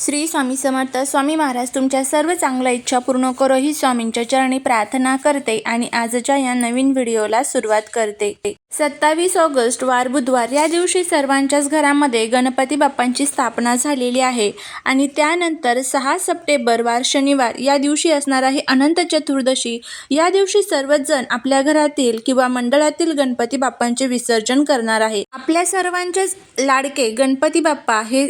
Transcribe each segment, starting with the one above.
श्री स्वामी समर्थ स्वामी महाराज तुमच्या सर्व चांगल्या इच्छा पूर्ण करो ही स्वामींच्या चरणी प्रार्थना करते आणि आजच्या या नवीन व्हिडिओला सुरुवात करते. सत्तावीस ऑगस्ट वार बुधवार या दिवशी सर्वांच्याच घरामध्ये गणपती बाप्पांची स्थापना झालेली आहे आणि त्यानंतर सहा सप्टेंबर वार शनिवार या दिवशी असणार आहे अनंत चतुर्दशी या दिवशी सर्वच जण आपल्या घरातील किंवा मंडळातील गणपती बाप्पांचे विसर्जन करणार आहे. आपल्या सर्वांचेच लाडके गणपती बाप्पा हे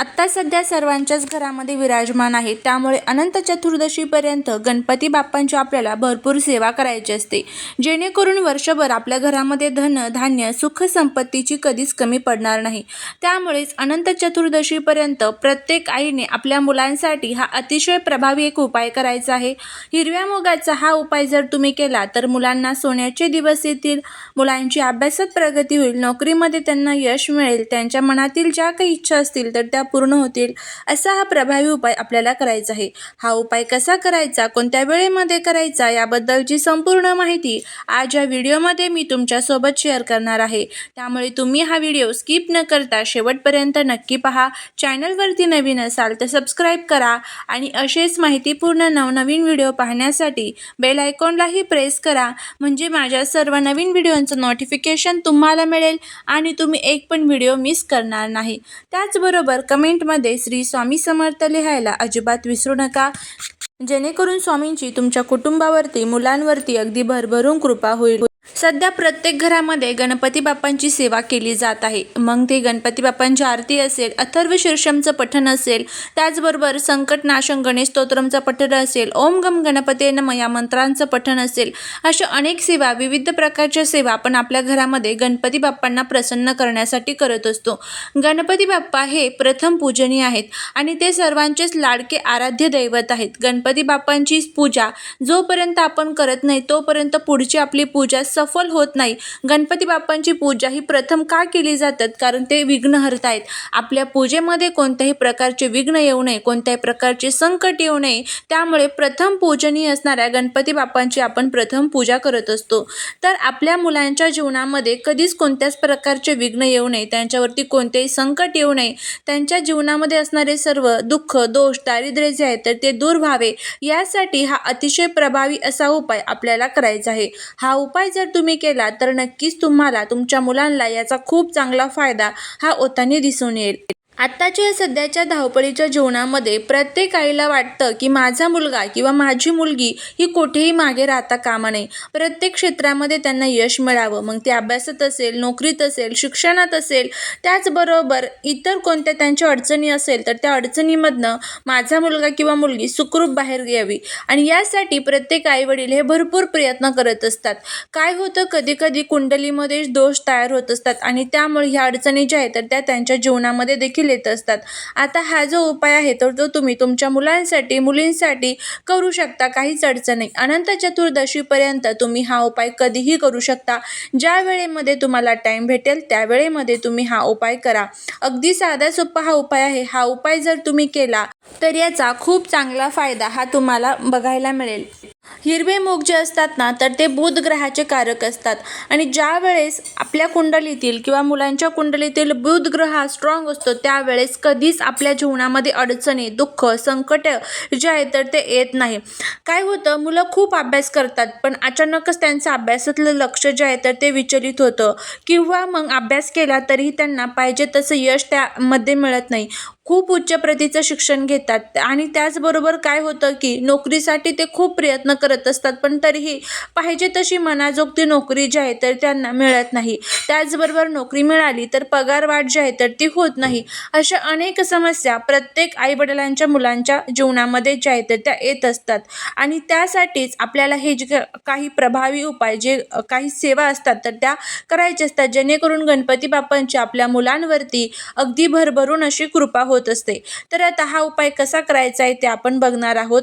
आत्ता सध्या सर्वांच्याच घरामध्ये विराजमान आहे. त्यामुळे अनंत चतुर्दशीपर्यंत गणपती बाप्पांची आपल्याला भरपूर सेवा करायची असते. जेणेकरून वर्षभर आपल्या घरामध्ये धन धान्य सुख संपत्तीची कधीच कमी पडणार नाही. त्यामुळेच अनंत चतुर्दशीपर्यंत प्रत्येक आईने आपल्या मुलांसाठी हा अतिशय प्रभावी एक उपाय करायचा आहे. हिरव्या मुगाचा हा उपाय जर तुम्ही केला तर मुलांना सोन्याचे दिवस येतील. मुलांची अभ्यासात प्रगती होईल. नोकरीमध्ये त्यांना यश मिळेल. त्यांच्या मनातील ज्या काही इच्छा असतील तर त्या पूर्ण होतील असा हा प्रभावी उपाय आपल्याला करायचा आहे. हा उपाय कसा करायचा कोणत्या वेळेमध्ये करायचा याबद्दलची संपूर्ण माहिती आज या व्हिडिओमध्ये मी तुमच्यासोबत शेअर करणार आहे. त्यामुळे तुम्ही हा व्हिडिओ स्किप न करता शेवटपर्यंत नक्की पहा. चॅनलवरती नवीन असाल तर सबस्क्राईब करा आणि असेच माहितीपूर्ण नवनवीन व्हिडिओ पाहण्यासाठी बेल आयकॉनलाही प्रेस करा. म्हणजे माझ्या सर्व नवीन व्हिडिओंचं नोटिफिकेशन तुम्हाला मिळेल आणि तुम्ही एक पण व्हिडिओ मिस करणार नाही. त्याचबरोबर कमेंटमध्ये श्री स्वामी समर्थ लिहायला अजिबात विसरू नका. जेणेकरून स्वामींची तुमच्या कुटुंबावरती मुलांवरती अगदी भरभरून कृपा होईल. सध्या प्रत्येक घरामध्ये गणपती बाप्पांची सेवा केली जात आहे. मग ते गणपती बाप्पांची आरती असेल अथर्व शीर्षमचं पठण असेल त्याचबरोबर संकटनाशक गणेश स्तोत्रमचं पठण असेल ओम गम गणपती नम या मंत्रांचं पठण असेल अशा अनेक सेवा विविध प्रकारच्या सेवा आपण आपल्या घरामध्ये गणपती बाप्पांना प्रसन्न करण्यासाठी करत असतो. गणपती बाप्पा हे प्रथम पूजनीय आहेत आणि ते सर्वांचेच लाडके आराध्य दैवत आहेत. गणपती बाप्पांची पूजा जोपर्यंत आपण करत नाही तोपर्यंत पुढची आपली पूजा सफल होत नाही. गणपती बाप्पांची पूजा ही प्रथम का केली जातात? कारण ते विघ्नहर्ता आहेत आपल्या पूजेमध्ये कोणत्याही प्रकारचे विघ्न येऊ नये कोणत्याही प्रकारचे संकट येऊ नये. त्यामुळे प्रथम पूजनीय असणाऱ्या गणपती बाप्पांची आपण प्रथम पूजा करत असतो. तर आपल्या मुलांच्या जीवनामध्ये कधीच कोणत्याच प्रकारचे विघ्न येऊ नये. त्यांच्यावरती कोणतेही संकट येऊ नये. त्यांच्या जीवनामध्ये असणारे सर्व दुःख दोष दारिद्र्य जे आहे तर ते दूर व्हावे. यासाठी हा अतिशय प्रभावी असा उपाय आपल्याला करायचा आहे. हा उपाय जर तुम्ही केला तर नक्कीच तुम्हाला तुमच्या मुलांना याचा खूप चांगला फायदा हा होताना दिसून येईल. आत्ताच्या या सध्याच्या धावपळीच्या जीवनामध्ये प्रत्येक आईला वाटतं की माझा मुलगा किंवा माझी मुलगी ही कुठेही मागे राहता कामा नये. प्रत्येक क्षेत्रामध्ये त्यांना यश मिळावं. मग ते अभ्यासात असेल नोकरीत असेल शिक्षणात असेल त्याचबरोबर इतर कोणत्या त्यांच्या अडचणी असेल तर त्या अडचणीमधनं माझा मुलगा किंवा मुलगी सुखरूप बाहेर यावी. आणि यासाठी प्रत्येक आईवडील हे भरपूर प्रयत्न करत असतात. काय होतं? कधी कधी कुंडलीमध्ये दोष तयार होत असतात आणि त्यामुळे ह्या अडचणी ज्या आहेत तर त्या त्यांच्या जीवनामध्ये देखील देत असतात. आता हा जो उपाय आहे तर तो तुम्ही तुमच्या मुलांसाठी मुलींसाठी करू शकता. काहीच अडचण नाही. अनंत चतुर्दशीपर्यंत तुम्ही हा उपाय कधीही करू शकता. ज्या वेळेमध्ये तुम्हाला टाईम भेटेल त्या वेळेमध्ये तुम्ही हा उपाय करा. अगदी साधा सोपा हा उपाय आहे. हा उपाय जर तुम्ही केला तर याचा खूप चांगला फायदा हा तुम्हाला बघायला मिळेल. हिरवे मूग जे असतात ना तर ते बुध ग्रहाचे कारक असतात. आणि ज्या वेळेस आपल्या कुंडलीतील किंवा मुलांच्या कुंडलीतील बुध ग्रह हा स्ट्रॉंग असतो त्यावेळेस कधीच आपल्या जीवनामध्ये अडचणी दुःख संकट जे आहे तर ते येत नाही. काय होतं मुलं खूप अभ्यास करतात पण अचानकच त्यांचं अभ्यासातलं लक्ष जे आहे तर ते विचलित होतं. किंवा मग अभ्यास केला तरीही त्यांना पाहिजे तसं यश त्यामध्ये मिळत नाही. खूप उच्च प्रतीचं शिक्षण घेतात. आणि त्याचबरोबर काय होतं की नोकरीसाठी ते खूप प्रयत्न करत असतात पण तरीही पाहिजे तशी मनाजोगती नोकरी जी आहे तर त्यांना मिळत नाही. त्याचबरोबर नोकरी मिळाली तर पगार वाढ जी आहे तर ती होत नाही. अशा अनेक समस्या प्रत्येक आईवडिलांच्या मुलांच्या जीवनामध्ये ज्या आहेत तर त्या येत असतात. आणि त्यासाठीच आपल्याला हे जे काही प्रभावी उपाय जे काही सेवा असतात तर त्या करायच्या असतात. जेणेकरून गणपती बाप्पांची आपल्या मुलांवरती अगदी भरभरून अशी कृपा होत असते. तर आता हा उपाय कसा करायचा आहे ते आपण बघणार आहोत.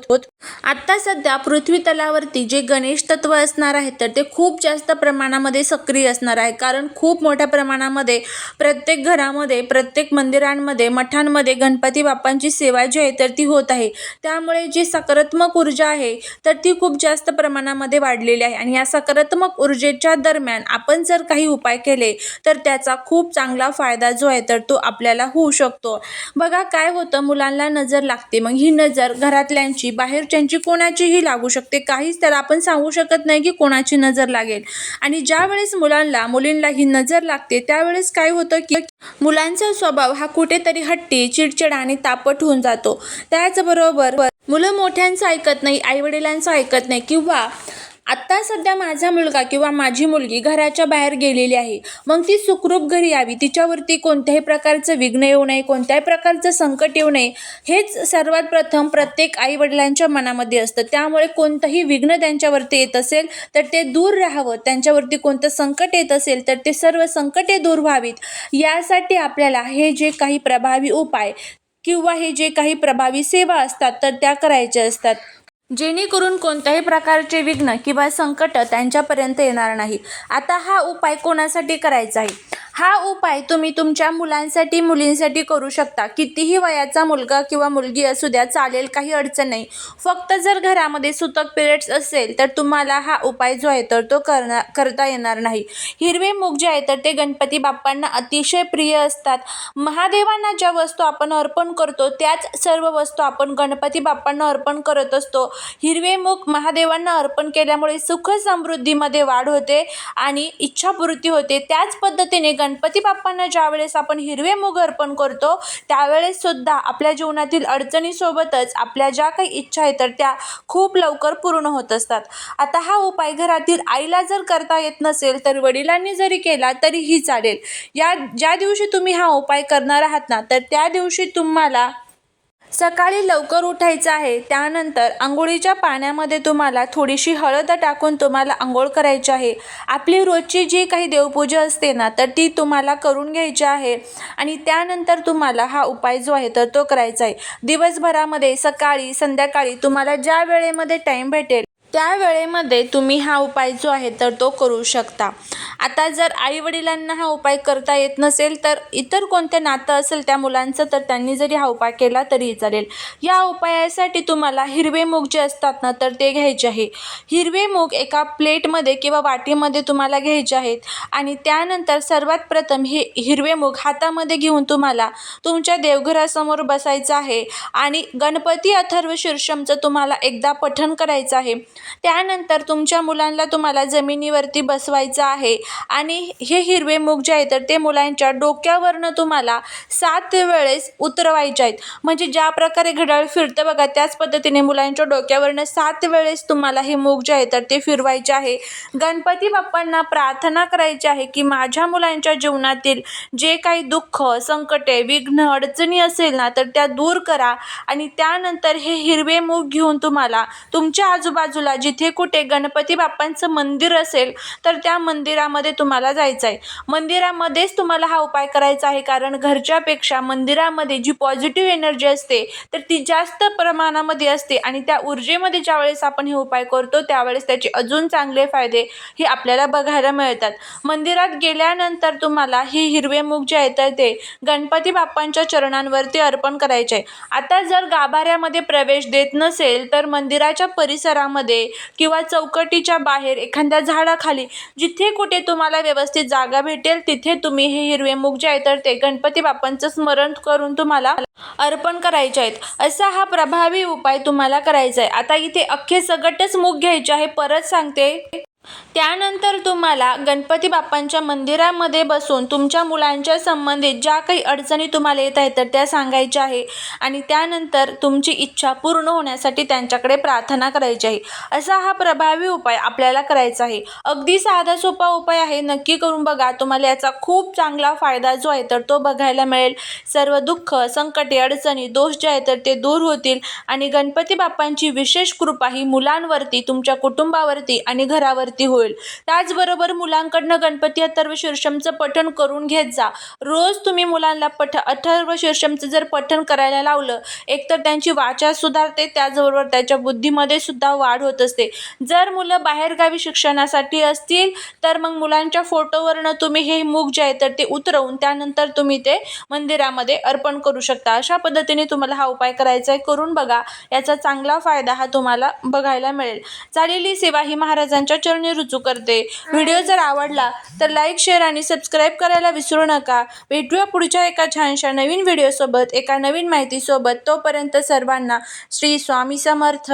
आत्ता सध्या पृथ्वी तलावरती जे गणेश तत्व असणार आहे तर ते खूप जास्त प्रमाणामध्ये सक्रिय असणार आहे. कारण खूप मोठ्या प्रमाणामध्ये प्रत्येक घरामध्ये प्रत्येक मंदिरांमध्ये मठांमध्ये गणपती बाप्पांची सेवा जी आहे तर ती होत आहे. त्यामुळे जी सकारात्मक ऊर्जा आहे तर ती खूप जास्त प्रमाणामध्ये वाढलेली आहे. आणि या सकारात्मक ऊर्जेच्या दरम्यान आपण जर काही उपाय केले तर त्याचा खूप चांगला फायदा जो आहे तर तो आपल्याला होऊ शकतो. बघा काय होतं मुलांना नजर लागते. मग ही नजर घरातल्यांची बाहेरच्यांची कोणाचीही लागू शकते. काहीच त्याला आपण सांगू शकत नाही की कोणाची नजर लागेल. आणि ज्या वेळेस मुलांना मुलींना ही नजर लागते त्यावेळेस काय होतं की मुलांचा स्वभाव हा कुठेतरी हट्टी चिडचिड आणि तापट होऊन जातो. त्याचबरोबर मुलं मोठ्यांचं ऐकत नाही आईवडिलांचं ऐकत नाही किंवा आत्ता सध्या माझा मुलगा किंवा माझी मुलगी घराच्या बाहेर गेलेली आहे. मग ती सुखरूप घरी यावी तिच्यावरती कोणत्याही प्रकारचं विघ्न येऊ नये कोणत्याही प्रकारचं संकट येऊ नये हेच सर्वात प्रथम प्रत्येक आईवडिलांच्या मनामध्ये असतं. त्यामुळे कोणतंही विघ्न त्यांच्यावरती येत असेल तर ते दूर राहावं. त्यांच्यावरती कोणतं संकट येत असेल तर ते सर्व संकटे दूर व्हावीत. यासाठी आपल्याला हे जे काही प्रभावी उपाय किंवा हे जे काही प्रभावी सेवा असतात तर त्या करायच्या असतात. जेणेकरून कोणत्याही प्रकारचे विघ्न किंवा संकट त्यांच्यापर्यंत येणार नाही. आता हा उपाय कोणासाठी करायचा आहे? हा उपाय तुम्ही तुमच्या मुलांसाठी मुलींसाठी करू शकता. कितीही वयाचा मुलगा किंवा मुलगी असू द्या चालेल काही अडचण नाही. फक्त जर घरामध्ये सुतक पिरियड्स असेल तर तुम्हाला हा उपाय जो आहे तर तो करणार करता येणार नाही. हिरवे मूग जे आहे तर ते गणपती बाप्पांना अतिशय प्रिय असतात. महादेवांना ज्या वस्तू आपण अर्पण करतो त्याच सर्व वस्तू आपण गणपती बाप्पांना अर्पण करत असतो. हिरवे मूग महादेवांना अर्पण केल्यामुळे सुख समृद्धीमध्ये वाढ होते आणि इच्छापूर्ती होते. त्याच पद्धतीने गण गणपती बाप्पांना ज्यावेळेस आपण हिरवे मूग अर्पण करतो त्यावेळेस सुद्धा आपल्या जीवनातील अडचणीसोबतच आपल्या ज्या काही इच्छा आहेत तर त्या खूप लवकर पूर्ण होत असतात. आता हा उपाय घरातील आईला जर करता येत नसेल तर वडिलांनी जरी केला तरीही चालेल. या ज्या दिवशी तुम्ही हा उपाय करणार आहात ना तर त्या दिवशी तुम्हाला सकाळी लवकर उठायचं आहे. त्यानंतर आंघोळीच्या पाण्यामध्ये तुम्हाला थोडीशी हळद टाकून तुम्हाला आंघोळ करायची आहे. आपली रोजची जी काही देवपूजा असते ना तर ती तुम्हाला करून घ्यायची आहे. आणि त्यानंतर तुम्हाला हा उपाय जो आहे तर तो करायचा आहे. दिवसभरामध्ये सकाळी संध्याकाळी तुम्हाला ज्या वेळेमध्ये टाईम भेटेल त्या वेळेमध्ये तुम्ही हा उपाय जो आहे तर तो करू शकता. आता जर आईवडिलांना हा उपाय करता येत नसेल तर इतर कोणते नातं असेल त्या मुलांचं तर त्यांनी जरी हा उपाय केला तरीही चालेल. या उपायासाठी तुम्हाला हिरवे मूग जे असतात ना तर ते घ्यायचे आहे. हिरवे मूग एका प्लेटमध्ये किंवा वाटीमध्ये तुम्हाला घ्यायचे आहेत आणि त्यानंतर सर्वात प्रथम हे हिरवे मूग हातामध्ये घेऊन तुम्हाला तुमच्या देवघरासमोर बसायचं आहे आणि गणपती अथर्व शीर्षमचं तुम्हाला एकदा पठण करायचं आहे. त्यानंतर तुमच्या मुलांना तुम्हाला जमिनीवरती बसवायचं आहे. आणि हे हिरवे मूग जे आहे तर ते मुलांच्या डोक्यावरनं तुम्हाला सात वेळेस उतरवायचे आहेत. म्हणजे ज्या प्रकारे घड्याळ फिरतं बघा त्याच पद्धतीने मुलांच्या डोक्यावरनं सात वेळेस तुम्हाला हे मूग जे आहे तर ते फिरवायचे आहे. गणपती बाप्पांना प्रार्थना करायची आहे की माझ्या मुलांच्या जीवनातील जे काही दुःख संकटे विघ्न अडचणी असेल ना तर त्या दूर करा. आणि त्यानंतर हे हिरवे मूग घेऊन तुम्हाला तुमच्या आजूबाजूला जिथे कुठे गणपती बाप्पांचं मंदिर असेल तर त्या मंदिरामध्ये तुम्हाला जायचं आहे मंदिरामध्येच तुम्हाला हा उपाय करायचा आहे कारण घरच्यापेक्षा मंदिरामध्ये जी पॉझिटिव्ह एनर्जी असते तर ती जास्त प्रमाणामध्ये असते आणि त्या ऊर्जेमध्ये ज्यावेळेस आपण हे उपाय करतो त्यावेळेस त्याचे अजून चांगले फायदे हे आपल्याला बघायला मिळतात. मंदिरात गेल्यानंतर तुम्हाला हे हिरवे मूग जे आहे तर ते गणपती बाप्पांच्या चरणांवरती अर्पण करायचे आहे आता जर गाभाऱ्यामध्ये प्रवेश देत नसेल तर मंदिराच्या परिसरामध्ये किंवा चौकटीच्या बाहेर एखाद्या झाडाखाली जिथे कुठे तुम्हाला व्यवस्थित जागा भेटेल तिथे तुम्ही हे हिरवे मुग जे आहे तर ते गणपती बाप्पांचं स्मरण करून तुम्हाला अर्पण करायचे आहेत. असा हा प्रभावी उपाय तुम्हाला करायचा आहे. आता इथे अख्खे सगटच मूग घ्यायचे आहे. परत सांगते. त्यानंतर तुम्हाला गणपती बाप्पांच्या मंदिरामध्ये बसून तुमच्या मुलांच्या संबंधित ज्या काही अडचणी तुम्हाला येत आहेत तर त्या सांगायच्या आहे. आणि त्यानंतर तुमची इच्छा पूर्ण होण्यासाठी त्यांच्याकडे प्रार्थना करायची आहे. असा हा प्रभावी उपाय आपल्याला करायचा आहे. अगदी साधा सोपा उपाय आहे. नक्की करून बघा. तुम्हाला याचा खूप चांगला फायदा जो आहे तर तो बघायला मिळेल. सर्व दुःख संकटे अडचणी दोष जे आहेत तर ते दूर होतील. आणि गणपती बाप्पांची विशेष कृपा ही मुलांवरती तुमच्या कुटुंबावरती आणि घरावरती प्राप्ती होईल. त्याचबरोबर मुलांकडनं गणपती अथर्व शीर्षमचं पठण करून घेत जा. रोज तुम्ही मुलांना पठ अथर्व शीर्षमचं जर पठण करायला लावलं एकतर त्यांची वाचा सुधारते त्याचबरोबर त्याच्या बुद्धीमध्ये सुद्धा वाढ होत असते. जर मुलं बाहेरगावी शिक्षणासाठी असतील तर मग मुलांच्या फोटोवरनं तुम्ही हे मूग जे आहे तर ते उतरवून त्यानंतर तुम्ही ते मंदिरामध्ये अर्पण करू शकता. अशा पद्धतीने तुम्हाला हा उपाय करायचा आहे. करून बघा. याचा चांगला फायदा हा तुम्हाला बघायला मिळेल. झालेली सेवा ही महाराजांच्या चरणी रुजू करते. व्हिडिओ जर आवडला तर लाईक शेअर आणि सबस्क्राईब करायला विसरू नका. भेटूया पुढच्या एका छानशा नवीन व्हिडिओसोबत एका नवीन माहितीसोबत. तोपर्यंत सर्वांना श्री स्वामी समर्थ.